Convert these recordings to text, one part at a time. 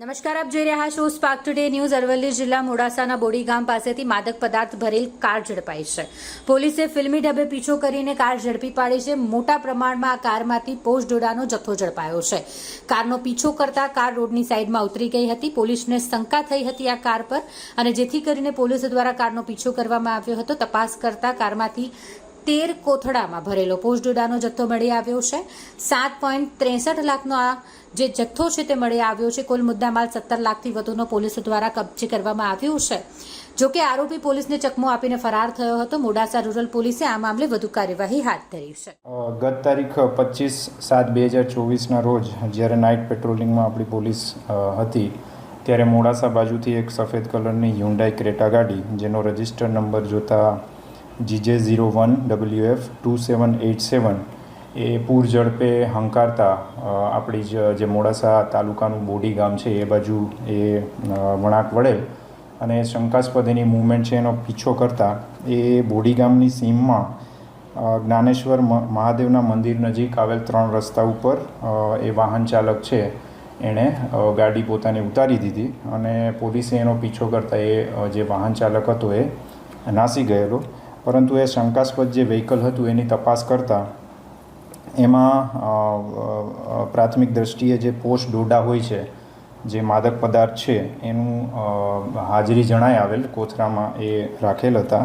નમસ્કાર, આપ જોઈ રહ્યા છો સ્પાર્ક ટુડે ન્યૂઝ અરવલ્લી જિલ્લા મોડાસાના બોડી ગામ પાસેથી માદક પદાર્થ ભરેલ કાર ઝડપાઈ છે. પોલીસે ફિલ્મી ઢબે પીછો કરીને કાર ઝડપી પાડી છે. મોટા પ્રમાણમાં આ કારમાંથી પોસ્ટ ડોડાનો જથ્થો ઝડપાયો છે. કારનો પીછો કરતા કાર રોડની સાઈડમાં ઉતરી ગઈ હતી. પોલીસને શંકા થઈ હતી આ કાર પર અને જેથી કરીને પોલીસ દ્વારા કારનો પીછો કરવામાં આવ્યો હતો. તપાસ કરતા કારમાંથી તેર કોથળામાં ભરેલો પોસ્ટડોડાનો જથ્થો મળી આવ્યો છે. સાત પોઈન્ટ ત્રેસઠ લાખનો આ જે જથ્થો છે તે મળી આવ્યો છે. કુલ મુદ્દામાલ સત્તર લાખથી વધુનો પોલીસ દ્વારા કબજે કરવામાં આવ્યું છે. જો કે આરોપી પોલીસને ચકમો આપીને ફરાર થયો હતો. મોડાસા રૂરલ પોલીસે આ મામલે વધુ કાર્યવાહી હાથ ધરી છે. ગત તારીખ પચીસ સાત બે હજાર ચોવીસના રોજ જ્યારે નાઇટ પેટ્રોલિંગમાં આપણી પોલીસ હતી ત્યારે મોડાસા બાજુથી એક સફેદ કલરની હ્યુન્ડાઈ ક્રેટા ગાડી, જેનો રજિસ્ટર નંબર જોતા GJ zero one W F two seven eight seven. એ પૂર ઝડપે હંકારતા આપણી જ મોડાસા તાલુકાનું બોડી ગામ છે, એ બાજુ એ વળાંક વળેલ અને શંકાસ્પદ એની મૂવમેન્ટ છે, એનો પીછો કરતા, એ બોડી ગામની સીમમાં જ્ઞાનેશ્વર મહાદેવના મંદિર નજીક આવેલ ત્રણ રસ્તા ઉપર એ વાહન ચાલક છે, એણે ગાડી પોતાની ઉતારી દીધી અને પોલીસે એનો પીછો કરતા એ જે વાહન ચાલક હતો એ નાસી ગયેલો. પરંતુ એ શંકાસ્પદ જે વ્હીકલ હતું એની તપાસ કરતાં એમાં પ્રાથમિક દ્રષ્ટિએ જે પોસ્ટ ડોડા હોય છે, જે માદક પદાર્થ છે, એનું હાજરી જણાય આવેલ, કોથરામાં એ રાખેલ હતા.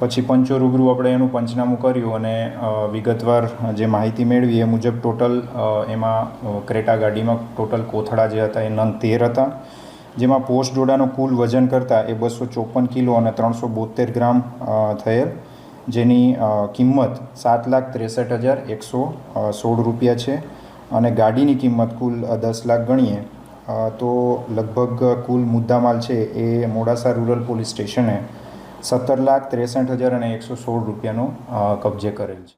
પછી પંચો રૂબરૂ આપણે એનું પંચનામું કર્યું અને વિગતવાર જે માહિતી મેળવી એ મુજબ ટોટલ એમાં ક્રેટા ગાડીમાં ટોટલ કોથળા જે હતા એ નંગ તેર હતા. જેમાં પોસ્ટ ડોડાનું કુલ વજન કરતાં એ બસો ચોપન કિલો અને ત્રણસો બોતેર ગ્રામ થયેલ. જેની કિંમત સાત લાખ ત્રેસઠ હજાર એકસો સોળ રૂપિયા છે અને ગાડીની કિંમત કુલ દસ લાખ ગણીએ. તો લગભગ કુલ મુદ્દામાલ છે એ મોડાસા રૂરલ પોલીસ સ્ટેશને સત્તર લાખ ત્રેસઠ હજાર અને એકસો સોળ રૂપિયાનો કબજે કરેલ છે.